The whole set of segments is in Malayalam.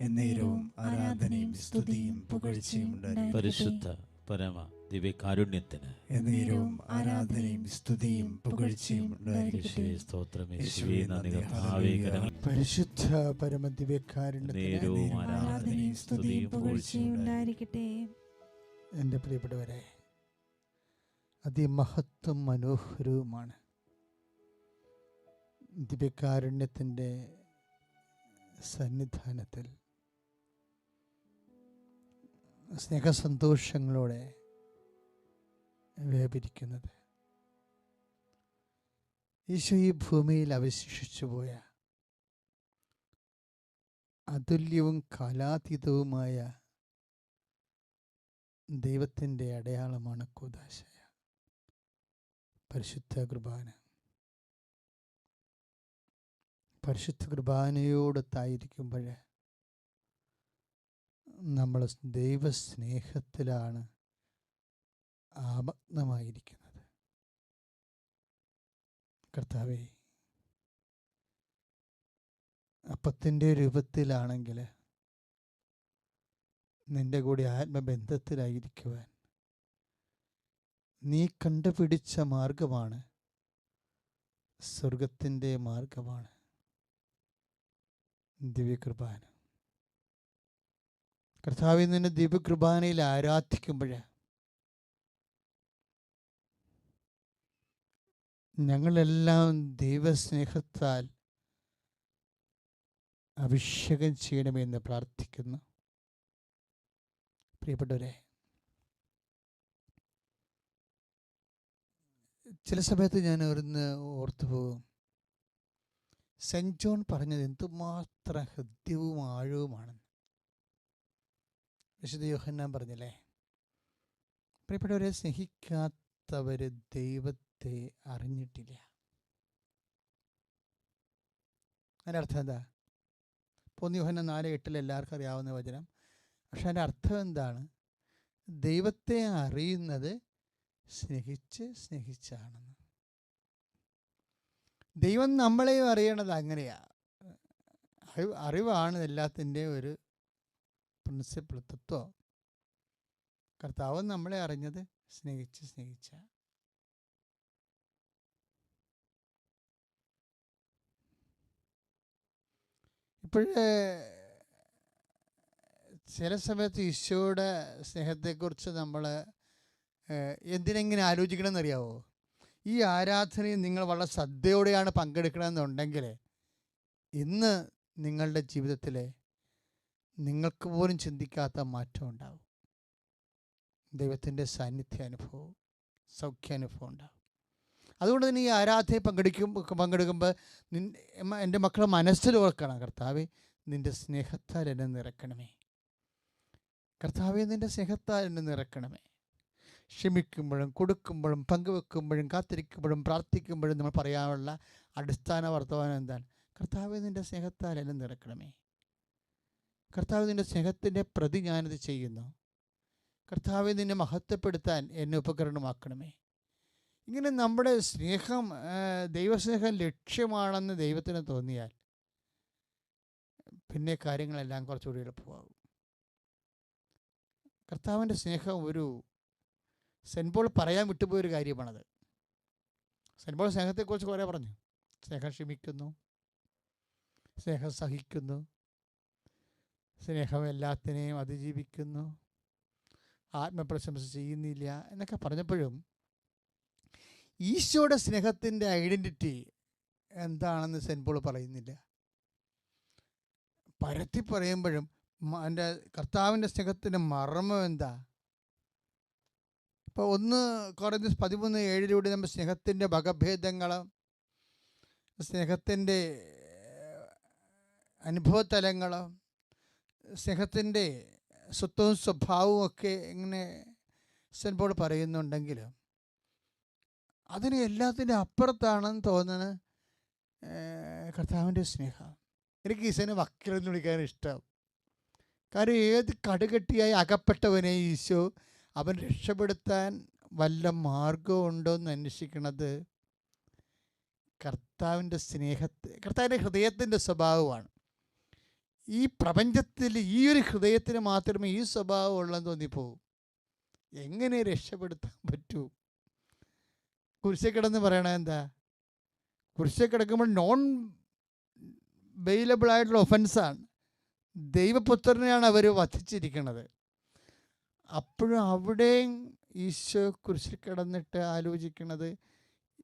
എന്നേരവും ആരാധനയും സ്തുതിയും പുകഴ്ചയും പരിശുദ്ധ പരമ ദിവ്യകാരുണ്യത്തിന് എന്നേരവും ആരാധനയും സ്തുതിയും പുകഴ്ചയും പരിശുദ്ധ പരമദിവ്യക്കാരുണ്യത്തിന് നേരവും ആരാധനയും ആരാധനയും സ്തുതിയും സ്തുതിയും പുകഴ്ചയും ഉണ്ടായിരിക്കട്ടെ. എന്റെ പ്രിയപ്പെട്ടവരെ അതിമഹത്വം മനോഹരവുമാണ് ദിവ്യകാരുണ്യത്തിന്റെ സന്നിധാനത്തിൽ സ്നേഹസന്തോഷങ്ങളോടെ വ്യാപരിക്കുന്നത് ഈശോ ഈ ഭൂമിയിൽ അവശേഷിച്ചു പോയ അതുല്യവും കാലാതീതവുമായ ദൈവത്തിന്റെ അടയാളമാണ് കൂതാശയ. പരിശുദ്ധ കുർബാന. പരിശുദ്ധ കുർബാനയോടൊത്തായിരിക്കുമ്പോൾ നമ്മൾ ദൈവസ്നേഹത്തിലാണ് ആമഗ്നമായിരിക്കുന്നത് കർത്താവേ അപ്പത്തിന്റെ രൂപത്തിലാണെങ്കിൽ നിന്റെ കൂടി ആത്മബന്ധത്തിലായിരിക്കുവാൻ നീ കണ്ടുപിടിച്ച മാർഗമാണ് സ്വർഗത്തിന്റെ മാർഗമാണ്. ദിവ്യകൃപാന. കർത്താവിൽ നിന്നെ ദിവ്യകൃപാനയിൽ ആരാധിക്കുമ്പോൾ ഞങ്ങളെല്ലാം ദൈവസ്നേഹത്താൽ അഭിഷേകം ചെയ്യണമെന്ന് പ്രാർത്ഥിക്കുന്നു. പ്രിയപ്പെട്ടവരെ ചില സമയത്ത് ഞാൻ അവിടുന്ന് ഓർത്തു പോകും. സെന്റ് ജോൺ പറഞ്ഞത് എന്തുമാത്രം ഹൃദ്യവും ആഴവുമാണെന്ന്. വിശുദ്ധ യോഹന്നാൻ പറഞ്ഞല്ലേ? പ്രിയപ്പെട്ടവരെ സ്നേഹിക്കാത്തവർ ദൈവത്തെ അറിഞ്ഞിട്ടില്ല. അതിന്റെ അർത്ഥം എന്താ? പോന്നി യോഹന്നാൻ നാല് എട്ടിൽ എല്ലാവർക്കും അറിയാവുന്ന വചനം. പക്ഷെ അതിന്റെ അർത്ഥം എന്താണ്? ദൈവത്തെ അറിയുന്നത് സ്നേഹിച്ച് സ്നേഹിച്ചാണെന്ന്. ദൈവം നമ്മളെയും അറിയണത് അങ്ങനെയാണ് അറിവ് അറിവാണ് എല്ലാത്തിന്റെ ഒരു പ്രിൻസിപ്പിൾ തത്വം. കർത്താവ് നമ്മളെ അറിഞ്ഞത് സ്നേഹിച്ച് സ്നേഹിച്ച. ഇപ്പോഴേ ചില സമയത്ത് ഈശോയുടെ സ്നേഹത്തെക്കുറിച്ച് നമ്മൾ എന്തിനെങ്ങനെ ആലോചിക്കണം അറിയാവോ ഈ ആരാധനയിൽ നിങ്ങൾ വളരെ ശ്രദ്ധയോടെയാണ് പങ്കെടുക്കണമെന്നുണ്ടെങ്കിൽ ഇന്ന് നിങ്ങളുടെ ജീവിതത്തിൽ നിങ്ങൾക്ക് പോലും ചിന്തിക്കാത്ത മാറ്റം ഉണ്ടാവും. ദൈവത്തിന്റെ സാന്നിധ്യ അനുഭവവും സൗഖ്യാനുഭവം ഉണ്ടാവും. അതുകൊണ്ട് തന്നെ ഈ ആരാധ്യ പങ്കെടുക്കും പങ്കെടുക്കുമ്പോൾ നിൻ എന്റെ മക്കളെ മനസ്സിൽ ഓർക്കണം കർത്താവെ നിന്റെ സ്നേഹത്താൽ എന്നെ നിറക്കണമേ. കർത്താവെ നിന്റെ സ്നേഹത്താൽ എന്നെ നിറക്കണമേ. ക്ഷമിക്കുമ്പോഴും കൊടുക്കുമ്പോഴും പങ്കുവെക്കുമ്പോഴും കാത്തിരിക്കുമ്പോഴും പ്രാർത്ഥിക്കുമ്പോഴും നമ്മൾ പറയാനുള്ള അടിസ്ഥാന വർത്തമാനം എന്താണ്? കർത്താവെ നിന്റെ സ്നേഹത്താൽ എന്നെ നിറക്കണമേ. കർത്താവ് നിന്റെ സ്നേഹത്തിന്റെ പ്രതി ഞാനിത് ചെയ്യുന്നു. കർത്താവ് നിന്നെ മഹത്വപ്പെടുത്താൻ എന്നെ ഉപകരണമാക്കണമേ. ഇങ്ങനെ നമ്മുടെ സ്നേഹം ദൈവസ്നേഹം ലക്ഷ്യമാണെന്ന് ദൈവത്തിന് തോന്നിയാൽ പിന്നെ കാര്യങ്ങളെല്ലാം കുറച്ചുകൂടി എളുപ്പമാകും. കർത്താവിന്റെ സ്നേഹം ഒരു സെൻപോൾ പോൾ പറയാൻ വിട്ടുപോയൊരു കാര്യമാണത്. സെൻപോൾ പോൾ സ്നേഹത്തെക്കുറിച്ച് കുറേ പറഞ്ഞു. സ്നേഹം ക്ഷമിക്കുന്നു. സ്നേഹം സഹിക്കുന്നു. സ്നേഹം എല്ലാത്തിനെയും അതിജീവിക്കുന്നു. ആത്മപ്രശംസ ചെയ്യുന്നില്ല എന്നൊക്കെ പറഞ്ഞപ്പോഴും ഈശോയുടെ സ്നേഹത്തിന്റെ ഐഡന്റിറ്റി എന്താണെന്ന് സെൻ പോൾ പറയുന്നില്ല. പരത്തി പറയുമ്പോഴും എന്റെ കർത്താവിന്റെ സ്നേഹത്തിന്റെ മർമ്മം എന്താ? ഇപ്പോൾ ഒന്ന് കുറഞ്ഞ പതിമൂന്ന് ഏഴിലൂടെ നമ്മൾ സ്നേഹത്തിന്റെ വകഭേദങ്ങൾ സ്നേഹത്തിന്റെ അനുഭവതലങ്ങളും സ്നേഹത്തിന്റെ സ്വത്വവും സ്വഭാവവും ഒക്കെ ഇങ്ങനെ സെൻ പറയുന്നുണ്ടെങ്കിൽ അതിന് എല്ലാത്തിന്റെ അപ്പുറത്താണെന്ന് തോന്നുന്നത് കർത്താവിന്റെ സ്നേഹം. എനിക്ക് ഈശോനെ വക്കിലെന്ന് വിളിക്കാൻ ഇഷ്ടം. കാര്യം ഏത് കടുകെട്ടിയായി അകപ്പെട്ടവനെ ഈശോ അവൻ രക്ഷപ്പെടുത്താൻ വല്ല മാർഗവും ഉണ്ടോ എന്ന് അന്വേഷിക്കണത് കർത്താവിന്റെ സ്നേഹത്തെ കർത്താവിന്റെ ഹൃദയത്തിന്റെ സ്വഭാവമാണ്. ഈ പ്രപഞ്ചത്തിൽ ഈ ഒരു ഹൃദയത്തിന് മാത്രമേ ഈ സ്വഭാവം ഉള്ളെന്ന് തോന്നിപ്പോവും. എങ്ങനെ രക്ഷപ്പെടുത്താൻ പറ്റൂ? കുരിശക്കിടന്ന് പറയണത് എന്താ? കുരിശക്കിടക്കുമ്പോൾ നോൺ ബെയിലബിൾ ആയിട്ടുള്ള ഒഫൻസാണ് ദൈവപുത്രനെയാണ് അവർ വധിച്ചിരിക്കുന്നത് അപ്പോഴും അവിടെയും ഈശോ കുരിശിൽ കിടന്നിട്ട് ആലോചിക്കുന്നത്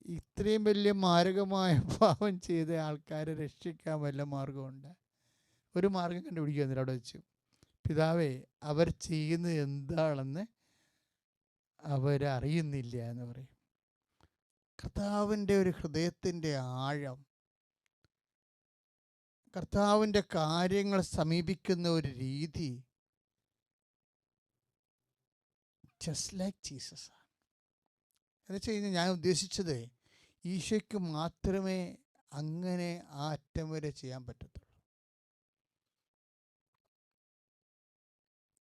ഇത്രയും വലിയ മാരകമായ പാപം ചെയ്ത ആൾക്കാരെ രക്ഷിക്കാൻ വല്ല മാർഗമുണ്ട് ഒരു മാർഗം കണ്ടുപിടിക്കുക എന്നിട്ട് അവിടെ വെച്ചു. പിതാവേ അവർ ചെയ്യുന്നത് എന്താണെന്ന് അവരറിയുന്നില്ല എന്ന് പറയും. കർത്താവിന്റെ ഒരു ഹൃദയത്തിന്റെ ആഴം കർത്താവിന്റെ കാര്യങ്ങൾ സമീപിക്കുന്ന ഒരു രീതി ജസ്റ്റ് ലൈക്ക് ജീസസ് ആണ്. എന്ന് വെച്ച് കഴിഞ്ഞാൽ ഞാൻ ഉദ്ദേശിച്ചത് ഈശോയ്ക്ക് മാത്രമേ അങ്ങനെ ആ അറ്റം വരെ ചെയ്യാൻ പറ്റത്തുള്ളൂ.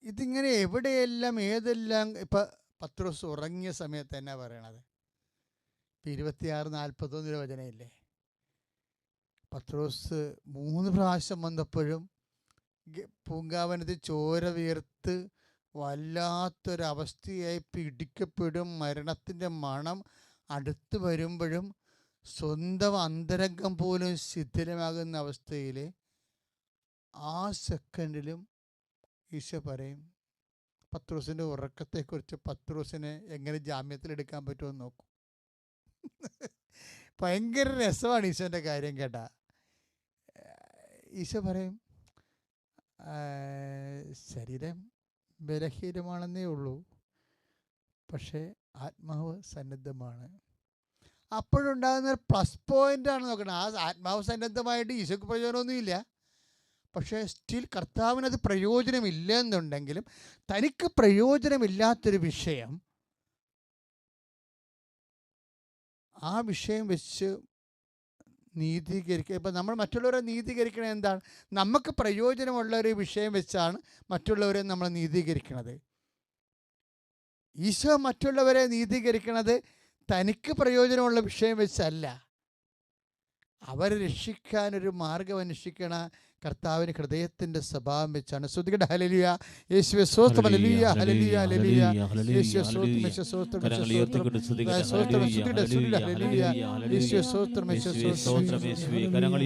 ഇതിങ്ങനെ എവിടെയെല്ലാം ഏതെല്ലാം ഇപ്പം പത്ത് ദിവസം ഉറങ്ങിയ സമയത്ത് തന്നെ പറയണത്? ഇപ്പം ഇരുപത്തിയാറ് നാൽപ്പത്തൊന്ന് വചനയില്ലേ? പത്രോസ് മൂന്ന് പ്രാവശ്യം വന്നപ്പോഴും പൂങ്കാവനത്തിൽ ചോര വീർത്ത് വല്ലാത്തൊരവസ്ഥയായി പിടിക്കപ്പെടും. മരണത്തിന്റെ മണം അടുത്ത് വരുമ്പോഴും സ്വന്തം അന്തരംഗം പോലും ശിഥിലമാകുന്ന അവസ്ഥയിൽ ആ സെക്കൻഡിലും ഈശോ പറയും പത്രോസിന്റെ ഉറക്കത്തെക്കുറിച്ച് പത്രോസിനെ എങ്ങനെ ജാമ്യത്തിലെടുക്കാൻ പറ്റുമെന്ന് നോക്കും. ഭയങ്കര രസമാണ് ഈശോന്റെ കാര്യം കേട്ടാ. ഈശോ പറയും "ആ, ശരീരം ബലഹീനമാണെന്നേ ഉള്ളൂ പക്ഷേ ആത്മാവ് സന്നദ്ധമാണ്. അപ്പോഴുണ്ടാകുന്ന പ്ലസ് പോയിന്റാണ് നോക്കണം. ആ ആത്മാവ് സന്നദ്ധമായിട്ട് ഈശോക്ക് പ്രയോജനമൊന്നുമില്ല. പക്ഷേ സ്റ്റിൽ കർത്താവിനത് പ്രയോജനമില്ല എന്നുണ്ടെങ്കിലും തനിക്ക് പ്രയോജനമില്ലാത്തൊരു വിഷയം ആ വിഷയം വെച്ച് നീതീകരിക്കുക. ഇപ്പം നമ്മൾ മറ്റുള്ളവരെ നീതീകരിക്കണത് എന്താണ്? നമുക്ക് പ്രയോജനമുള്ള ഒരു വിഷയം വെച്ചാണ് മറ്റുള്ളവരെ നമ്മൾ നീതീകരിക്കണത്. ഈശോ മറ്റുള്ളവരെ നീതീകരിക്കണത് തനിക്ക് പ്രയോജനമുള്ള വിഷയം വെച്ചല്ല. അവരെ രക്ഷിക്കാനൊരു മാർഗം അന്വേഷിക്കണ കർത്താവിന് ഹൃദയത്തിന്റെ സ്വഭാവം വെച്ചാണ്. ശ്രുതികട ഹലലിയ യേശുവെ സ്വോത്രം ഹലലിയ ഹലലിയ ഹലലിയ യേശുവെ സ്വോത്രം യേശുവെ സ്വോത്രം കരങ്ങൾ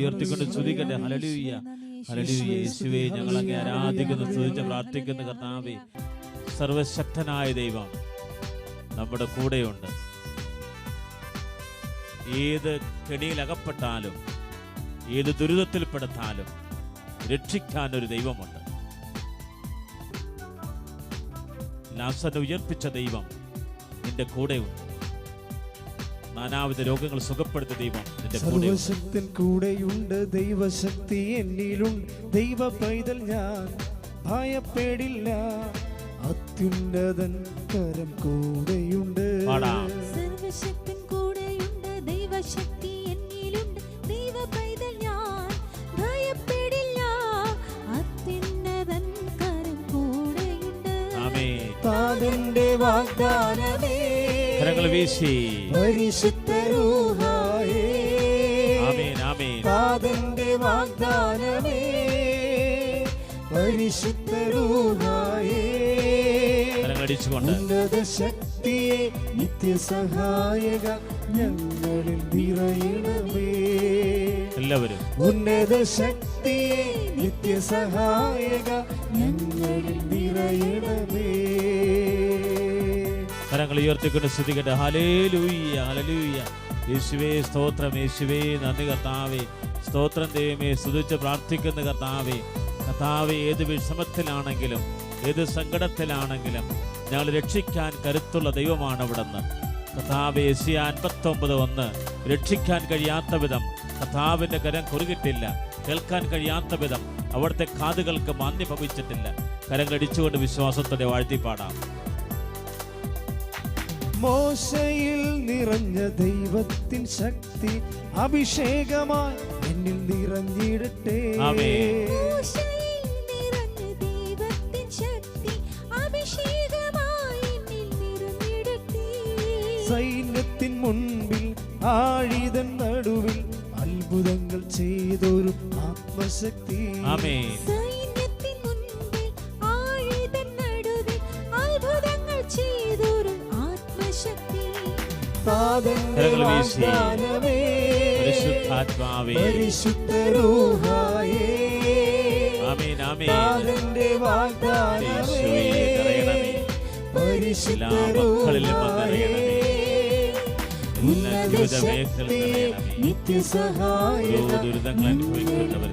ഉയർത്തിക്കൊണ്ട്. യേശുവെ കരങ്ങൾ യേശുവേ ഞങ്ങൾ അങ്ങേ ആരാധിക്കുന്നു സ്തുതിച്ച് പ്രാർത്ഥിക്കുന്ന കർത്താവേ. സർവശക്തനായ ദൈവം നമ്മുടെ കൂടെയുണ്ട്. ഏത് കെണിയിൽ അകപ്പെട്ടാലും ഏത് ദുരിതത്തിൽപ്പെടുത്താലും രക്ഷിക്കാൻ ഒരു ദൈവമുണ്ട്. ലാസനെ ഉയർപ്പിച്ച ദൈവം നിന്റെ കൂടെയുണ്ട്. നാനാവിധ രോഗങ്ങൾ സുഖപ്പെടുത്തിയ ദൈവം സർവശക്തൻ കൂടെയുണ്ട് ദൈവശക്തി എന്നിലുണ്ട്. ദൈവ പൈതൽ ഞാൻ ഭയപ്പെടില്ല. അത്യുന്നതൻ കരം കൂടെയുണ്ട്. പാടാം. വാഗ്ദാനമേ. കരങ്ങൾ വീശി. പരിശുദ്ധ ആമേൻ ആമേൻ. താതന്റെ വാഗ്ദാനമേ. പരിശുദ്ധ ഉന്നത ശക്തിയെ നിത്യസഹായക ഞങ്ങളിൽ നിറയണമേ. എല്ലാവരും. ഉന്നത ശക്തിയെ നിത്യസഹായക ഞങ്ങളിൽ നിറയണമേ. കരങ്ങൾ ഉയർത്തിക്കൊണ്ട് സ്തുതിക്കട്ടെ. ഹലേലൂയ്യ ഹലലൂയ്യ യേശുവേ സ്തോത്രം യേശുവേ നന്ദി കർത്താവേ. സ്തോത്രം ദൈവമേ സ്തുതിച്ച് പ്രാർത്ഥിക്കുന്ന കർത്താവേ. കർത്താവ് ഏത് വിഷമത്തിലാണെങ്കിലും ഏത് സങ്കടത്തിലാണെങ്കിലും ഞങ്ങൾ രക്ഷിക്കാൻ കരുത്തുള്ള ദൈവമാണ് അവിടുന്ന്. കർത്താവ് എസിയ അൻപത്തൊമ്പത് ഒന്ന്. രക്ഷിക്കാൻ കഴിയാത്ത വിധം കർത്താവിന്റെ കരം കുറുകിട്ടില്ല. കേൾക്കാൻ കഴിയാത്ത വിധം അവിടുത്തെ കാതുകൾക്ക് മാന്യം ഭവിച്ചിട്ടില്ല. കരങ്ങൾ അടിച്ചുകൊണ്ട് വിശ്വാസത്തോടെ വാഴ്ത്തിപ്പാടാം. മോശയിൽ നിറഞ്ഞ ദൈവത്തിൻ ശക്തി അഭിഷേകമായി എന്നിൽ നിറഞ്ഞിടട്ടെ. സൈന്യത്തിൻ മുൻപിൽ ആഴിതൻ നടുവിൽ അത്ഭുതങ്ങൾ ചെയ്തൊരു ആത്മശക്തി. ആമേൻ. കരങ്ങൾ വീശി. പരിശുദ്ധാത്മാവേ. പരിശുദ്ധ രൂഹായേ ആമേൻ. ആമേൻ താതന്റെ യേശുവേ, നിറയണമേ. എല്ലാ മക്കളിലും നിറയണമേ. ഉന്നത ഓരോ ദുരിതങ്ങൾ അനുഭവിക്കുന്നവർ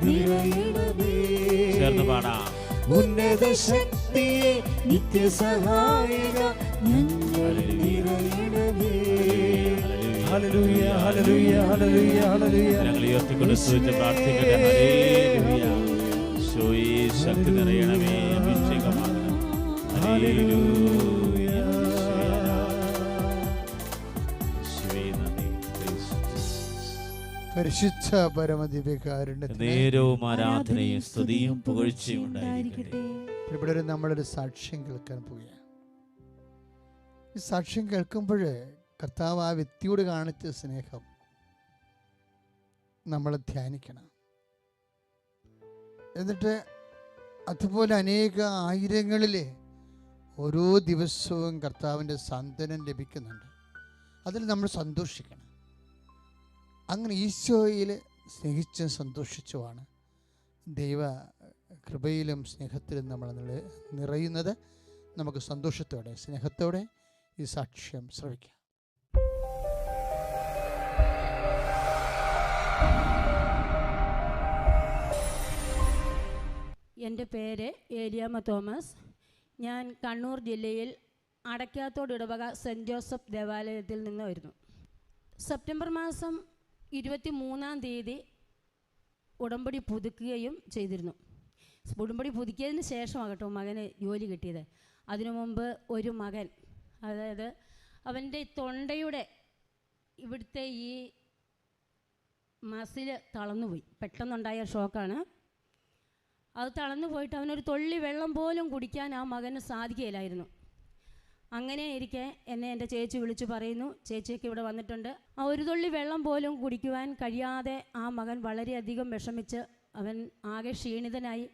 ചേർന്ന് പാടാം. ഉന്നത ശക്തിയെ നിത്യസഹായക ഞങ്ങളിൽ നിറയണമേ. ഹല്ലേലൂയ ഹല്ലേലൂയ ഹല്ലേലൂയ ഹല്ലേലൂയ. ഞങ്ങൾ ഉയർത്തിക്കൊണ്ട് സ്തുതിച്ച് പ്രാർത്ഥിക്കട്ടെ. ഹല്ലേലൂയ. ഈശോയേ, ശക്തി നിറയണമേ. അഭിഷേകമാകണം. ഹല്ലേലൂയ. പരിശുദ്ധ നേരവും ആരാധനയും സ്തുതിയും പുകഴ്ചയും ഉണ്ടായിരിക്കട്ടെ. ഇവിടെ നമ്മളൊരു സാക്ഷ്യം കേൾക്കാൻ പോവുകയാണ്. ഈ സാക്ഷ്യം കേൾക്കുമ്പോൾ കർത്താവ് ആ വ്യക്തിയോട് കാണിച്ച സ്നേഹം നമ്മൾ ധ്യാനിക്കണം. എന്നിട്ട് അതുപോലെ അനേക ആയിരങ്ങളിലെ ഓരോ ദിവസവും കർത്താവിന്റെ സാന്ത്വനം ലഭിക്കുന്നുണ്ട്. അതിൽ നമ്മൾ സന്തോഷിക്കണം. അങ്ങനെ ഈശോയിൽ സ്നേഹിച്ചും സന്തോഷിച്ചുമാണ് ദൈവ കൃപയിലും സ്നേഹത്തിലും നമ്മൾ നിറയുന്നത്. നമുക്ക് സന്തോഷത്തോടെ സ്നേഹത്തോടെ ഈ സാക്ഷ്യം ശ്രവിക്കാം. എന്റെ പേര് ഏലിയാമ്മ തോമസ്. ഞാൻ കണ്ണൂർ ജില്ലയിൽ അടയ്ക്കാത്തോട് ഇടവക സെന്റ് ജോസഫ് ദേവാലയത്തിൽ നിന്ന് വരുന്നു. സെപ്റ്റംബർ മാസം ഇരുപത്തി മൂന്നാം തീയതി ഉടമ്പടി പുതുക്കുകയും ചെയ്തിരുന്നു. ഉടമ്പടി പുതുക്കിയതിന് ശേഷമാകട്ടോ മകന് ജോലി കിട്ടിയത്. അതിനു മുമ്പ് ഒരു മകൻ അതായത് അവന്റെ തൊണ്ടയുടെ ഇവിടുത്തെ ഈ മസിൽ തളർന്നുപോയി. പെട്ടെന്നുണ്ടായ ഷോക്കാണ്. അത് തളർന്നു പോയിട്ട് അവനൊരു തൊള്ളി വെള്ളം പോലും കുടിക്കാൻ ആ മകന് സാധിക്കുകയില്ലായിരുന്നു. അങ്ങനെ ഇരിക്കെ എന്നെ എന്റെ ചേച്ചി വിളിച്ചു പറയുന്നു. ചേച്ചിയൊക്കെ ഇവിടെ വന്നിട്ടുണ്ട്. ആ ഒരു തുള്ളി വെള്ളം പോലും കുടിക്കുവാൻ കഴിയാതെ ആ മകൻ വളരെയധികം വിഷമിച്ച് അവൻ ആകെ ക്ഷീണിതനായി.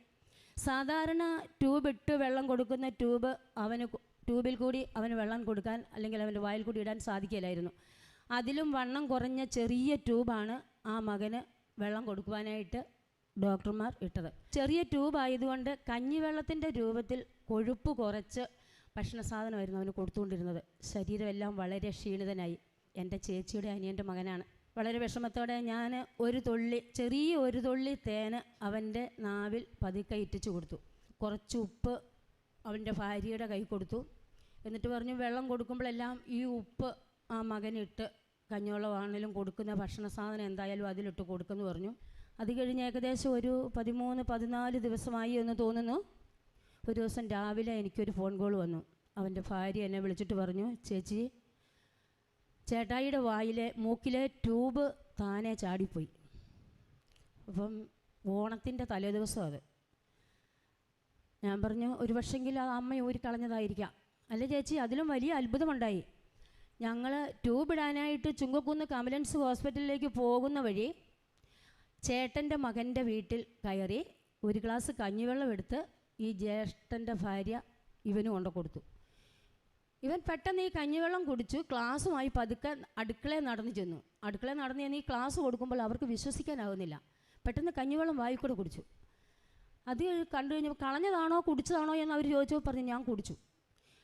സാധാരണ ട്യൂബ് ഇട്ട് വെള്ളം കൊടുക്കുന്ന ട്യൂബ് അവന് ട്യൂബിൽ കൂടി അവന് വെള്ളം കൊടുക്കാൻ അല്ലെങ്കിൽ അവന്റെ വായിൽ കൂടി ഇടാൻ സാധിക്കില്ലായിരുന്നു അതിലും വണ്ണം കുറഞ്ഞ ചെറിയ ട്യൂബാണ് ആ മകന് വെള്ളം കൊടുക്കുവാനായിട്ട് ഡോക്ടർമാർ ഇട്ടത്. ചെറിയ ട്യൂബ് ആയതുകൊണ്ട് കഞ്ഞിവെള്ളത്തിന്റെ രൂപത്തിൽ കൊഴുപ്പ് കുറച്ച് ഭക്ഷണ സാധനമായിരുന്നു അവന് കൊടുത്തുകൊണ്ടിരുന്നത്. ശരീരമെല്ലാം വളരെ ക്ഷീണിതനായി. എന്റെ ചേച്ചിയുടെ അനിയന്റെ മകനാണ്. വളരെ വിഷമത്തോടെ ഞാൻ ഒരു തുള്ളി ചെറിയ ഒരു തുള്ളി തേന് അവന്റെ നാവിൽ പതുക്കെ ഇറ്റിച്ചു കൊടുത്തു. കുറച്ച് ഉപ്പ് അവന്റെ ഭാര്യയുടെ കൈ കൊടുത്തു. എന്നിട്ട് പറഞ്ഞു വെള്ളം കൊടുക്കുമ്പോഴെല്ലാം ഈ ഉപ്പ് ആ മകനിട്ട് കഞ്ഞോളമാണെങ്കിലും കൊടുക്കുന്ന ഭക്ഷണ സാധനം എന്തായാലും അതിലിട്ട് കൊടുക്കുമെന്ന് പറഞ്ഞു. അത് കഴിഞ്ഞ് ഏകദേശം ഒരു പതിമൂന്ന് പതിനാല് ദിവസമായി എന്ന് തോന്നുന്നു. ഒരു ദിവസം രാവിലെ എനിക്കൊരു ഫോൺ കോൾ വന്നു. അവന്റെ ഭാര്യ എന്നെ വിളിച്ചിട്ട് പറഞ്ഞു ചേച്ചി ചേട്ടായിയുടെ വായിലെ മൂക്കിലെ ട്യൂബ് താനെ ചാടിപ്പോയി. അപ്പം ഓണത്തിന്റെ തലേദിവസം അത്. ഞാൻ പറഞ്ഞു ഒരു പക്ഷെങ്കിൽ ആ അമ്മ ഊരി കളഞ്ഞതായിരിക്കാം. അല്ല ചേച്ചി അതിലും വലിയ അത്ഭുതമുണ്ടായി. ഞങ്ങൾ ട്യൂബ് ഇടാനായിട്ട് ചുങ്കക്കുന്ന് കമലൻസ് ഹോസ്പിറ്റലിലേക്ക് പോകുന്ന വഴി ചേട്ടന്റെ മകന്റെ വീട്ടിൽ കയറി ഒരു ഗ്ലാസ് കഞ്ഞിവെള്ളം എടുത്ത് ഈ ജ്യേഷ്ഠന്റെ ഭാര്യ ഇവന് കൊണ്ട് കൊടുത്തു. ഇവൻ പെട്ടെന്ന് ഈ കഞ്ഞിവെള്ളം കുടിച്ചു ക്ലാസ്സുമായി പതുക്കെ അടുക്കളയിൽ നടന്നു ചെന്നു. അടുക്കളയിൽ നടന്നു ചെന്ന് ഈ ക്ലാസ് കൊടുക്കുമ്പോൾ അവർക്ക് വിശ്വസിക്കാനാവുന്നില്ല. പെട്ടെന്ന് കഞ്ഞിവെള്ളം വായിക്കൂടെ കുടിച്ചു. അത് കണ്ടു കഴിഞ്ഞപ്പോൾ കളഞ്ഞതാണോ കുടിച്ചതാണോ എന്ന് അവർ ചോദിച്ചപ്പോൾ പറഞ്ഞു ഞാൻ കുടിച്ചു.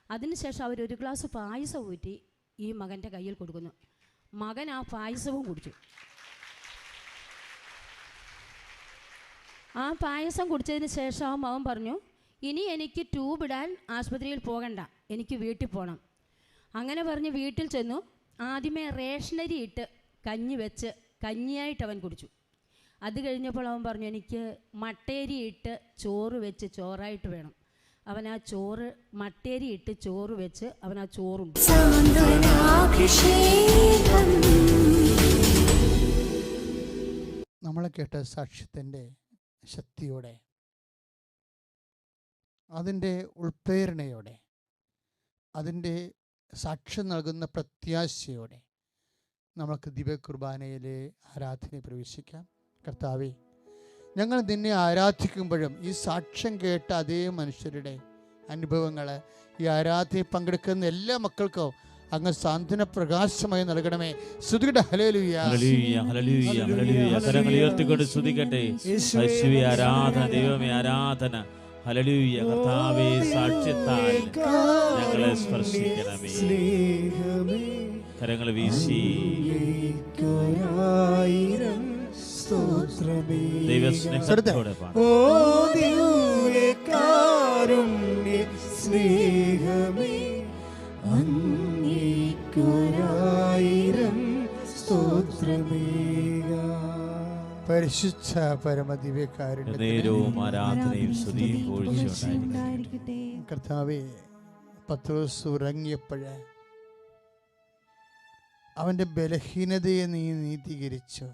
അതിനുശേഷം അവർ ഒരു ഗ്ലാസ് പായസം ഊറ്റി ഈ മകന്റെ കയ്യിൽ കൊടുക്കുന്നു. മകൻ ആ പായസവും കുടിച്ചു. ആ പായസം കുടിച്ചതിന് ശേഷം അവൻ പറഞ്ഞു ഇനി എനിക്ക് ട്യൂബ് ഇടാൻ ആശുപത്രിയിൽ പോകണ്ട. എനിക്ക് വീട്ടിൽ പോകണം അങ്ങനെ പറഞ്ഞ് വീട്ടിൽ ചെന്നു. ആദ്യമേ റേഷനരി ഇട്ട് കഞ്ഞി വെച്ച് കഞ്ഞിയായിട്ട് അവൻ കുടിച്ചു. അത് കഴിഞ്ഞപ്പോൾ അവൻ പറഞ്ഞു എനിക്ക് മട്ടേരി ഇട്ട് ചോറ് വെച്ച് ചോറായിട്ട് വേണം. അവൻ ആ ചോറ് മട്ടേരി ഇട്ട് ചോറ് വെച്ച് അവൻ ആ ചോറും നമ്മളെ നമ്മൾ കേട്ട സാക്ഷ്യത്തിന്റെ ശക്തിയോടെ അതിന്റെ ഉൾപ്രേരണയോടെ അതിന്റെ സാക്ഷ്യം നൽകുന്ന പ്രത്യാശയോടെ നമുക്ക് ദിവ്യകുർബാനയിലെ ആരാധനയെ പ്രവേശിക്കാം. കർത്താവേ ഞങ്ങൾ നിന്നെ ആരാധിക്കുമ്പോഴും ഈ സാക്ഷ്യം കേട്ട അതേ മനുഷ്യരുടെ അനുഭവങ്ങൾ ഈ ആരാധനയിൽ പങ്കെടുക്കുന്ന എല്ലാ മക്കൾക്കും അങ്ങ് സാന്ത്വന പ്രകാശമായി നൽകണമേ. യേശുവേ ആരാധന ദൈവമേ ആരാധന. കർത്താവേ സാക്ഷ്യത്താൽ ഞങ്ങളെ സ്പർശിക്കണമേ. കരങ്ങൾ വീശി. ദൈവസ്നേഹത്തോടെ ഓ സ്നേഹമേ. അങ്ങേക്കൊരായിരം സ്തോത്രമേക. പരിശുദ്ധ പരമദിവ്യക്കാരുടെ നേരവും ആരാധനയും സ്തുതിയും കർത്താവെ പത്രോസ് ഉറങ്ങിയപ്പോഴ് അവന്റെ ബലഹീനതയെ നീ നീതീകരിച്ചു.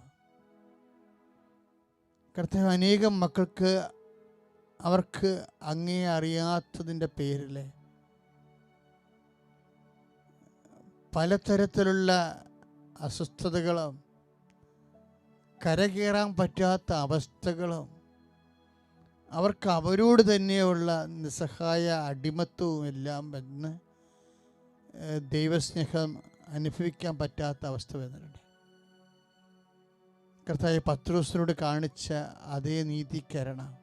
കർത്താവ് അനേകം മക്കൾക്ക് അവർക്ക് അങ്ങേ അറിയാത്തതിന്റെ പേരിൽ പലതരത്തിലുള്ള അസ്വസ്ഥതകളും കരകയറാൻ പറ്റാത്ത അവസ്ഥകളും അവർക്ക് അവരോട് തന്നെയുള്ള നിസ്സഹായ അടിമത്വവും എല്ലാം വന്ന് ദൈവസ്നേഹം അനുഭവിക്കാൻ പറ്റാത്ത അവസ്ഥ വരുന്നുണ്ട്. കർത്താവ് പത്രോസിനോട് കാണിച്ച അതേ നീതിക്കരണ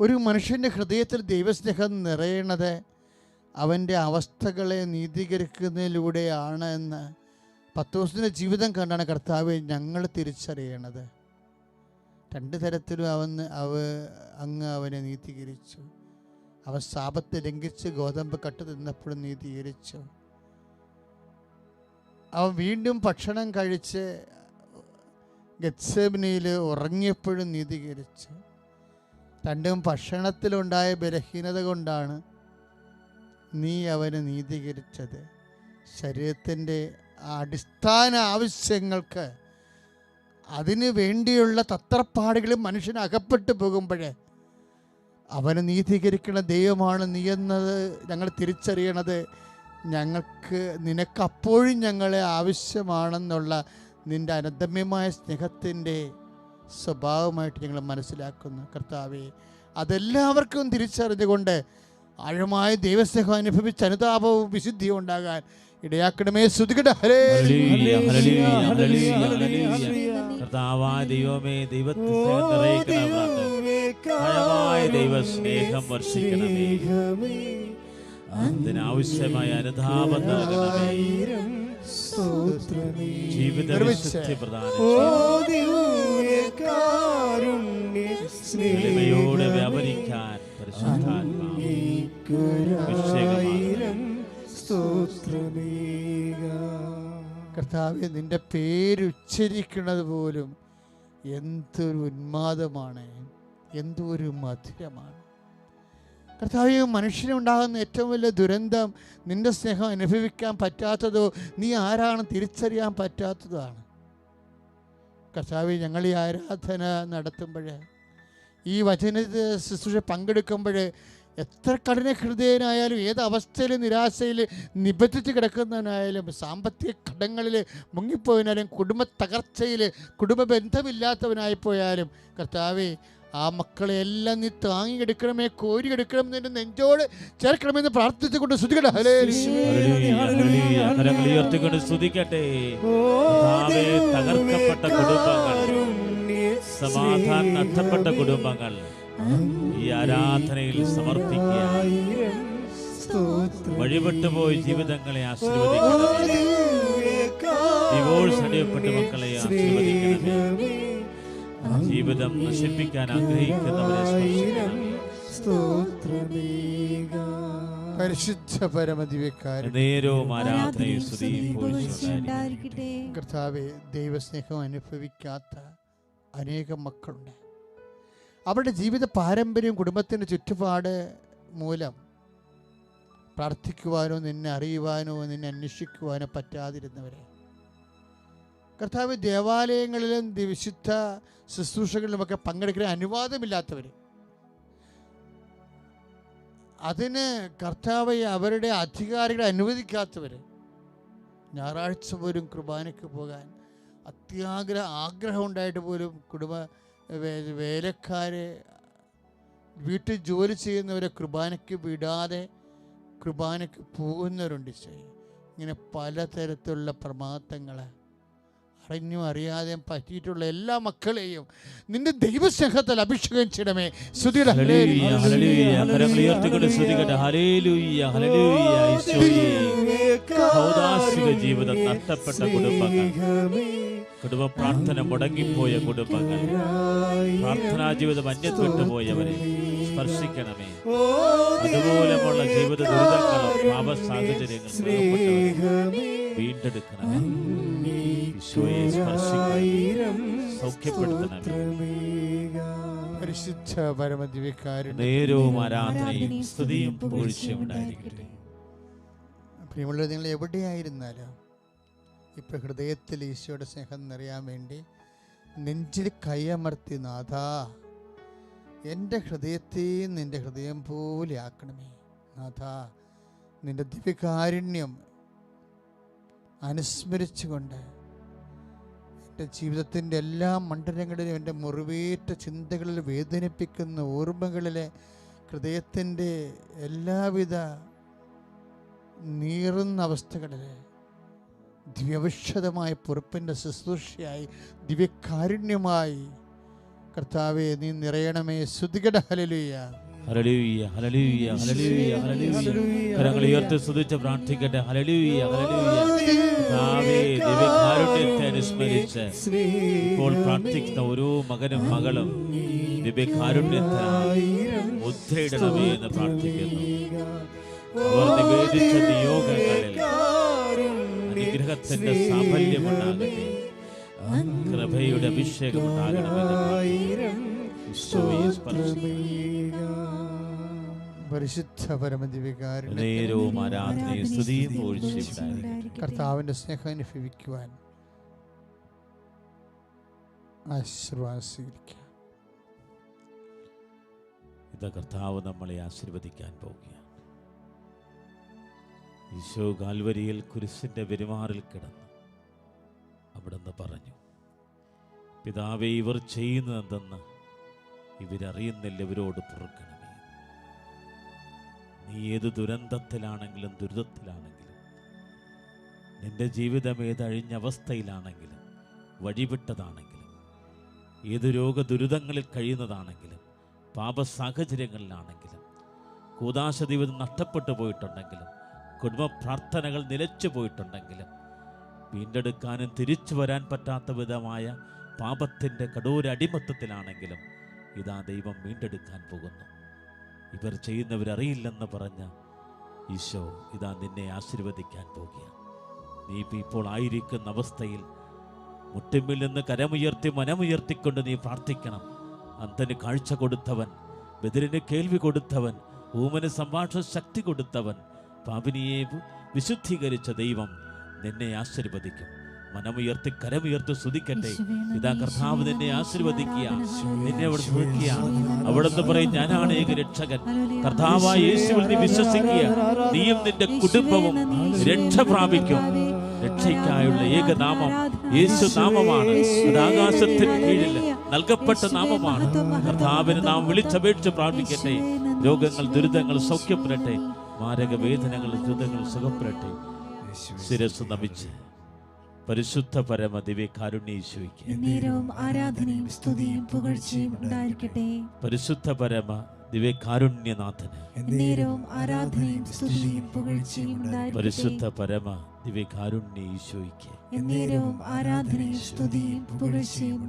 ഒരു മനുഷ്യന്റെ ഹൃദയത്തിൽ ദൈവസ്നേഹം നിറയണത് അവന്റെ അവസ്ഥകളെ നീതീകരിക്കുന്നതിലൂടെയാണ് എന്ന് പത്തോസിന്റെ ജീവിതം കണ്ടാണ് കർത്താവ് ഞങ്ങൾ തിരിച്ചറിയണത്. രണ്ട് തരത്തിലും അവൻ അവ അങ്ങ് അവനെ നീതീകരിച്ചു. അവൻ സാപത്ത് ലംഘിച്ച് ഗോതമ്പ് കട്ട് തിന്നപ്പോഴും നീതീകരിച്ചു. അവൻ വീണ്ടും ഭക്ഷണം കഴിച്ച് ഗത്സേബിനയിൽ ഉറങ്ങിയപ്പോഴും നീതീകരിച്ചു. രണ്ടും ഭക്ഷണത്തിലുണ്ടായ ബലഹീനത കൊണ്ടാണ് നീ അവനെ നീതീകരിച്ചത്. ശരീരത്തിന്റെ അടിസ്ഥാന ആവശ്യങ്ങൾക്ക് അതിന് വേണ്ടിയുള്ള തത്രപ്പാടുകളും മനുഷ്യന് അകപ്പെട്ടു പോകുമ്പോഴേ അവനെ നീതീകരിക്കുന്ന ദൈവമാണ് നീ എന്നത് ഞങ്ങൾ തിരിച്ചറിയണത്. ഞങ്ങൾക്ക് നിനക്ക് അപ്പോഴും ഞങ്ങളെ ആവശ്യമാണെന്നുള്ള നിന്റെ അനന്തമ്യമായ സ്നേഹത്തിന്റെ സ്വഭാവമായിട്ട് ഞങ്ങൾ മനസ്സിലാക്കുന്നു. കർത്താവെ അതെല്ലാവർക്കും തിരിച്ചറിഞ്ഞുകൊണ്ട് ആഴമായ ദൈവസ്നേഹം അനുഭവിച്ച് അനുതാപവും വിശുദ്ധിയും ഉണ്ടാകാൻ ഇടയാക്കണമേ. ശ്രുതികട ഹരേ. കർത്താവായ ദൈവമേ ദൈവത്തെ ദൈവസ്നേഹം വർഷിക്കണമേ. അതിനാവശ്യമായ അനുതാപം നൽകണമേ. ജീവിത വ്യാപരിക്കാൻ കർത്താവെ നിന്റെ പേരുച്ചരിക്കുന്നത് പോലും എന്തൊരു ഉന്മാദമാണ് എന്തൊരു മധുരമാണ്. കർത്താവ് മനുഷ്യനുണ്ടാകുന്ന ഏറ്റവും വലിയ ദുരന്തം നിന്റെ സ്നേഹം അനുഭവിക്കാൻ പറ്റാത്തതോ നീ ആരാണ് തിരിച്ചറിയാൻ പറ്റാത്തതാണ്. കർത്താവ് ഞങ്ങൾ ഈ ആരാധന നടത്തുമ്പോൾ ഈ വചന ശുശ്രൂഷ പങ്കെടുക്കുമ്പോൾ എത്ര കഠിന ഹൃദയനായാലും ഏത് അവസ്ഥയിൽ നിരാശയിൽ നിബന്ധിച്ച് കിടക്കുന്നവനായാലും സാമ്പത്തിക കടങ്ങളിൽ മുങ്ങിപ്പോയവനായാലും കുടുംബ തകർച്ചയിൽ കുടുംബ ബന്ധമില്ലാത്തവനായി പോയാലും കർത്താവെ ആ മക്കളെ എല്ലാം നീ താങ്ങിയെടുക്കണമേ കോരിയെടുക്കണം നിന്റെ നെഞ്ചോട് ചേർക്കണമെന്ന് പ്രാർത്ഥിച്ചുകൊണ്ട് കർത്താവേ തകർക്കപ്പെട്ട കുടുംബങ്ങൾ. സമാധാനം നഷ്ടപ്പെട്ട കുടുംബങ്ങൾ ഈ ആരാധനയിൽ സമർപ്പിക്കുക. വഴിപെട്ടുപോയ ജീവിതങ്ങളെ ആശീർവദിക്കണമേ. ഡിവോഴ്സ് അടിയപ്പെട്ട മക്കളെ ആശീർവദിക്കണമേ. ജീവിതം നശിപ്പിക്കാൻ ആഗ്രഹിക്കുന്നവരെ പരിശുദ്ധ പരമദിവ്യക്കാരൻ നേരവും ആരാധനയും. കർത്താവെ ദൈവസ്നേഹം അനുഭവിക്കാത്ത അനേകം മക്കളുണ്ട്. അവരുടെ ജീവിത പാരമ്പര്യം കുടുംബത്തിന്റെ ചുറ്റുപാട് മൂലം പ്രാർത്ഥിക്കുവാനോ നിന്നെ അറിയുവാനോ നിന്നെ അന്വേഷിക്കുവാനോ പറ്റാതിരുന്നവരെ. കർത്താവ് ദേവാലയങ്ങളിലും വിശുദ്ധ ശുശ്രൂഷകളിലുമൊക്കെ പങ്കെടുക്കാൻ അനുവാദമില്ലാത്തവർ. അതിന് കർത്താവ് അവരുടെ അധികാരികളെ അനുവദിക്കാത്തവർ. ഞായറാഴ്ച പോലും കുർബാനയ്ക്ക് പോകാൻ അത്യാഗ്രഹ ആഗ്രഹം ഉണ്ടായിട്ട് പോലും കുടുംബ വേലക്കാരെ വീട്ടിൽ ജോലി ചെയ്യുന്നവരെ കുർബാനയ്ക്ക് വിടാതെ കുർബാനയ്ക്ക് പോകുന്നവരുണ്ട് ഇങ്ങനെ പലതരത്തിലുള്ള പ്രമാദങ്ങളെ അറിഞ്ഞും അറിയാതെയും പറ്റിയിട്ടുള്ള എല്ലാ മക്കളെയും നിന്റെ ദൈവസ്നേഹത്തിൽ അഭിഷേകം ചെയ്യണമേ. സ്തുതിയുടെ ഭൗതാശിക ജീവിതം നഷ്ടപ്പെട്ട കുടുംബങ്ങൾ. കുടുംബ പ്രാർത്ഥന മുടങ്ങിപ്പോയ കുടുംബങ്ങൾ. പ്രാർത്ഥനാ ജീവിതം അന്യപ്പെട്ടു പോയവരെ സ്പർശിക്കണമേ. അതുപോലെയുള്ള ജീവിത ദുരിതങ്ങളും പാപ സാഹചര്യങ്ങളും വീണ്ടെടുക്കണമേ. ഈശോയെ സ്പർശിക്കണം സൗഖ്യപ്പെടുത്തണമേ. പരിശുദ്ധ പരമദിവ്യക്കാരുടെ നേരവും ആരാധനയും സ്തുതിയും പൂഴ്ചയും ഉണ്ടായിരിക്കട്ടെ. പ്രിയമുള്ളവർ നിങ്ങൾ എവിടെയായിരുന്നാലും ഇപ്പോൾ ഹൃദയത്തിൽ ഈശോയുടെ സ്നേഹം നിറയാൻ വേണ്ടി നെഞ്ചിൽ കൈയമർത്തി നാഥ എന്റെ ഹൃദയത്തെ നിന്റെ ഹൃദയം പോലെ ആക്കണമേ നാഥ. നിന്റെ ദിവ്യകാരുണ്യം അനുസ്മരിച്ചുകൊണ്ട് എന്റെ ജീവിതത്തിന്റെ എല്ലാ മണ്ഡലങ്ങളിലും എന്റെ മുറിവേറ്റ ചിന്തകളിൽ വേദനിപ്പിക്കുന്ന ഓർമ്മകളിലെ ഹൃദയത്തിന്റെ എല്ലാവിധ നീറുന്ന അവസ്ഥകളിൽ ദിവ്യവിശദമായ പൊറുപ്പിന്റെ ശുശ്രൂഷയായി ദിവ്യകാരുണ്യമായി കർത്താവെ നീ നിറയണമേ. ശ്രുതികട ഹലലുയ കർത്താവേ ദിവ്യകാരുണ്യത്തെ അനുസ്മരിച്ച് ഇപ്പോൾ പ്രാർത്ഥിക്കുന്ന ഓരോ മകനും മകളും ദിവ്യകാരുണ്യത്തിനായി മുദ്രയിടണമേ എന്ന് പ്രാർത്ഥിക്കുന്നു. അവർ നിവേദിച്ച നിയോഗങ്ങളിൽ അനുഗ്രഹത്തിന്റെ സാഫല്യമുണ്ടാകട്ടെ. കൃപയുടെ അഭിഷേകം. പരിശുദ്ധ പരമദിവ്യകാരുണ്യ നേരവും ആരാധനയും സ്തുതിയും കർത്താവിന്റെ സ്നേഹം അനുഭവിക്കുവാൻ ആശീർവാദ സ്വീകരിക്കാം ഇത് കർത്താവ് നമ്മളെ ആശീർവദിക്കാൻ പോവുകയാണ് ഈശോ കാൽവരിയിൽ കുരിശിന്റെ പെരുമാറിൽ കിടന്നു. അവിടുന്ന് പറഞ്ഞു പിതാവെ ഇവർ ചെയ്യുന്നതെന്തെന്ന് ഇവരറിയുന്നില്ല ഇവരോട് പൊറുക്കണമേ. നീ ഏത് ദുരന്തത്തിലാണെങ്കിലും ദുരിതത്തിലാണെങ്കിലും നിന്റെ ജീവിതം ഏതഴിഞ്ഞ അവസ്ഥയിലാണെങ്കിലും വഴിവിട്ടതാണെങ്കിലും ഏത് രോഗ ദുരിതങ്ങളിൽ കഴിയുന്നതാണെങ്കിലും പാപ സാഹചര്യങ്ങളിലാണെങ്കിലും കൂതാശ ജീവിതം നഷ്ടപ്പെട്ടു പോയിട്ടുണ്ടെങ്കിലും കുടുംബ പ്രാർത്ഥനകൾ നിലച്ചു പോയിട്ടുണ്ടെങ്കിലും വീണ്ടെടുക്കാനും തിരിച്ചു വരാൻ പറ്റാത്ത വിധമായ പാപത്തിന്റെ കടൂര അടിമത്തത്തിലാണെങ്കിലും ഇതാ ദൈവം വീണ്ടെടുക്കാൻ പോകുന്നു. ഇവർ ചെയ്യുന്നവരറിയില്ലെന്ന് പറഞ്ഞ ഈശോ ഇതാ നിന്നെ ആശീർവദിക്കാൻ പോകുകയാണ്. നീ ഇപ്പം ഇപ്പോൾ ആയിരിക്കുന്ന അവസ്ഥയിൽ മുട്ടിമ്പിൽ നിന്ന് കരമുയർത്തി മനമുയർത്തിക്കൊണ്ട് നീ പ്രാർത്ഥിക്കണം. അന്തന് കാഴ്ച കൊടുത്തവൻ ബദിരിന് കേൾവി കൊടുത്തവൻ ഊമന് സംഭാഷണ ശക്തി കൊടുത്തവൻ പാപിനിയെ വിശുദ്ധീകരിച്ച ദൈവം നിന്നെ ആശീർവദിക്കും. മനമുയർത്തി കരമുയർത്തി സ്തുതിക്കട്ടെ. ഇതാ കർത്താവ് നിന്നെ ആശീർവദിക്കുക. നിന്നെ അവിടെ സ്തുതിക്കുക അവിടുന്ന് പറയും ഞാനാണ് ഏക രക്ഷകൻ. കർത്താവായ യേശുവിൽ നീ വിശ്വസിക്കുക. നീയും നിന്റെ കുടുംബവും രക്ഷ പ്രാപിക്കും. രക്ഷയ്ക്കായുള്ള ഏകനാമം യേശു നാമമാണ്. അത് ആകാശത്തിന് കീഴിൽ നൽകപ്പെട്ട നാമമാണ്. കർത്താവിന് നാം വിളിച്ചപേക്ഷിച്ച് പ്രാപിക്കട്ടെ രോഗങ്ങൾ ദുരിതങ്ങൾ സൗഖ്യപ്പെടട്ടെ. മാരക വേദനകൾ ദ്രുതങ്ങൾ സുഖപ്പെടട്ടെ. ശിരസ് നമിച്ച് പരിശുദ്ധ പരമ ദിവ്യ കാരുണ്യേശുയ്ക്ക് നേരവും ആരാധനയും സ്തുതിയും പുകഴ്ചയും ഉണ്ടായിരിക്കട്ടെ. പരിശുദ്ധ പരമ ആരാധനയും സ്തുതിയും പുകഴ്ചയും ഉണ്ടായിരിക്കട്ടെ. പരിശുദ്ധ പരമ ദിവ്യ കാരുണ്യ ഈശോയ്ക്ക്. ആരാധനയും സ്തുതിയും പുകഴ്ചയും